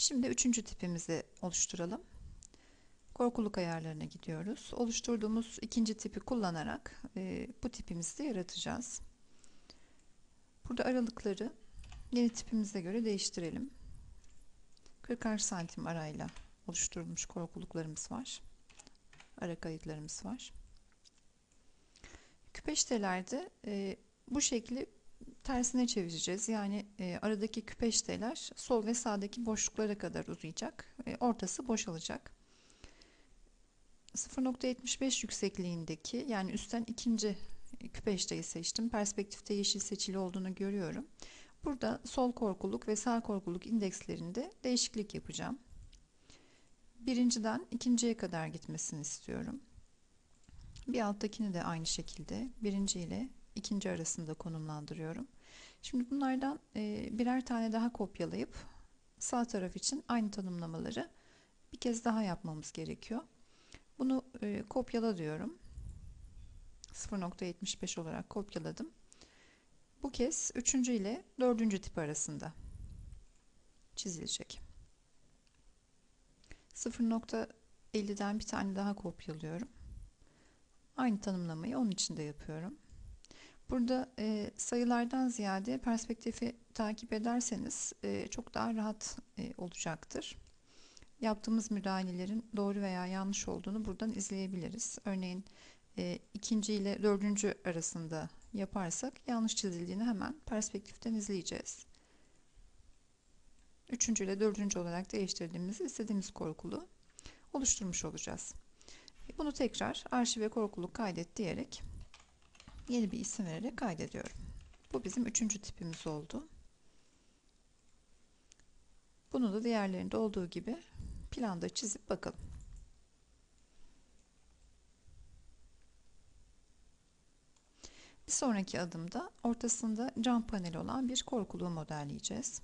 Şimdi üçüncü tipimizi oluşturalım. Korkuluk ayarlarına gidiyoruz. Oluşturduğumuz ikinci tipi kullanarak e, bu tipimizi de yaratacağız. Burada aralıkları yeni tipimize göre değiştirelim. 40 santim arayla oluşturulmuş korkuluklarımız var. Ara kayıtlarımız var. Küpeştelerde e, bu şekli tersine çevireceğiz. Yani e, aradaki küpeşteler sol ve sağdaki boşluklara kadar uzayacak. E, ortası boşalacak. 0.75 yüksekliğindeki yani üstten ikinci küpeşteyi seçtim. Perspektifte yeşil seçili olduğunu görüyorum. Burada sol korkuluk ve sağ korkuluk indekslerinde değişiklik yapacağım. Birinciden ikinciye kadar gitmesini istiyorum. Bir alttakini de aynı şekilde birinci ile ikinci arasında konumlandırıyorum. Şimdi bunlardan e, birer tane daha kopyalayıp sağ taraf için aynı tanımlamaları bir kez daha yapmamız gerekiyor. Bunu e, kopyala diyorum. 0.75 olarak kopyaladım. Bu kez üçüncü ile dördüncü tip arasında çizilecek. 0.50'den bir tane daha kopyalıyorum. Aynı tanımlamayı onun için de yapıyorum. Burada e, sayılardan ziyade perspektifi takip ederseniz e, çok daha rahat e, olacaktır. Yaptığımız müdahalelerin doğru veya yanlış olduğunu buradan izleyebiliriz. Örneğin e, ikinci ile dördüncü arasında yaparsak yanlış çizildiğini hemen perspektiften izleyeceğiz. Üçüncü ile dördüncü olarak değiştirdiğimizde istediğimiz korkulu oluşturmuş olacağız. Bunu tekrar arşive korkuluk kaydet diyerek yeni bir isim vererek kaydediyorum. Bu bizim üçüncü tipimiz oldu. Bunu da diğerlerinde olduğu gibi planda çizip bakalım. Bir sonraki adımda ortasında cam paneli olan bir korkuluğu modelleyeceğiz.